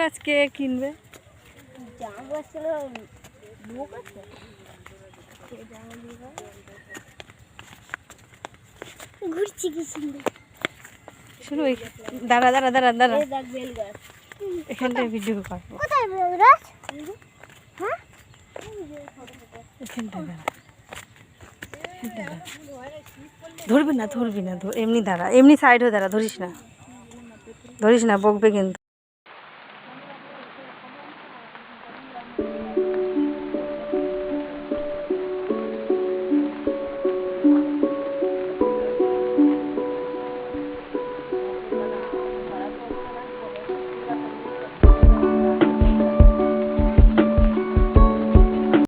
গাছ কে কিনবে? জাম গাছ লোক আছে ঘুরছি কি সুন্দর। শুরু দাঁড়া দাঁড়া দাঁড়া দাঁড়া। এই এখানটায় ভিডিও কোথায় হ্যাঁ? এখানটায় দাঁড়া। ধরবি না ধরবি না এমনি দাঁড়া। এমনি সাইড হয়ে দাঁড়া ধরিস না। ধরিস না বকবে কিন্তু।